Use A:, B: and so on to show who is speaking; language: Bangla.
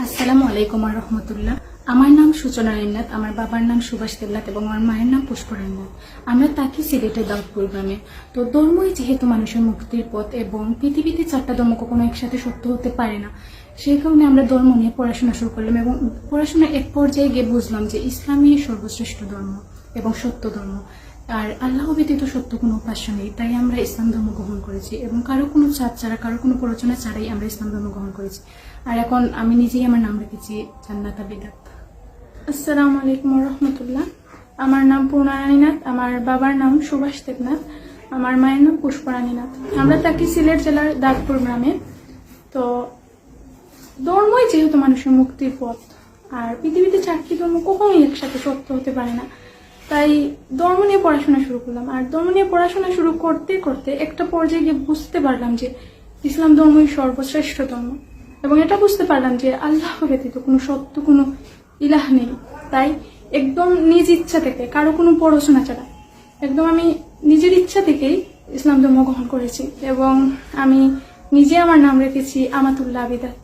A: আসসালামু আলাইকুম আর রহমতুল্লাহ। আমার নাম সূচনা রিন্নাথ আমার বাবার নাম সুভাষ দেবনাথ এবং আমার মায়ের নাম পুষ্পরান্নাথ আমরা থাকি সিলেটের দাউদপুর গ্রামে তো ধর্মই যেহেতু মানুষের মুক্তির পথ এবং পৃথিবীতে চারটা ধর্ম কখনো একসাথে সত্য হতে পারে না, সেই কারণে আমরা ধর্ম নিয়ে পড়াশোনা শুরু করলাম এবং পড়াশোনা এক পর্যায়ে গিয়ে বুঝলাম যে ইসলামই সর্বশ্রেষ্ঠ ধর্ম এবং সত্য ধর্ম। আর আল্লাহ ব্যতীত সত্য কোনো উপাস্য নেই, তাই আমরা ইসলাম ধর্ম গ্রহণ করেছি এবং কারও কোনো চাপ ছাড়া, কারও কোনো প্ররোচনা ছাড়াই আমরা ইসলাম ধর্ম গ্রহণ করেছি। আর এখন আমি নিজেই আমার নাম রেখেছি জান্নাতা বিদাত
B: আসসালামু আলাইকুম রহমতুল্লাহ আমার নাম পূর্ণারানীনাথ আমার বাবার নাম সুভাষ দেবনাথ, আমার মায়ের নাম পুষ্পরানীনাথ আমরা থাকি সিলেট জেলার দাগপুর গ্রামে। তো ধর্মই যেহেতু মানুষের মুক্তির পথ, আর পৃথিবীতে চারটি ধর্ম কখনোই একসাথে সত্য হতে পারে না। তাই ধর্ম নিয়ে পড়াশোনা শুরু করলাম। আর ধর্ম নিয়ে পড়াশোনা শুরু করতে করতে একটা পর্যায়ে গিয়ে বুঝতে পারলাম যে ইসলাম ধর্মই সর্বশ্রেষ্ঠ ধর্ম। এবং এটা বুঝতে পারলাম যে আল্লাহ ব্যতীত কোনো সত্য, কোনো ইলাহ নেই। তাই একদম নিজ ইচ্ছা থেকে, কারও কোনো পড়াশোনা ছাড়া, একদম আমি নিজের ইচ্ছা থেকেই ইসলাম ধর্ম গ্রহণ করেছি। এবং আমি নিজে আমার নাম রেখেছি আমাতুল্লাহ আবিদাত।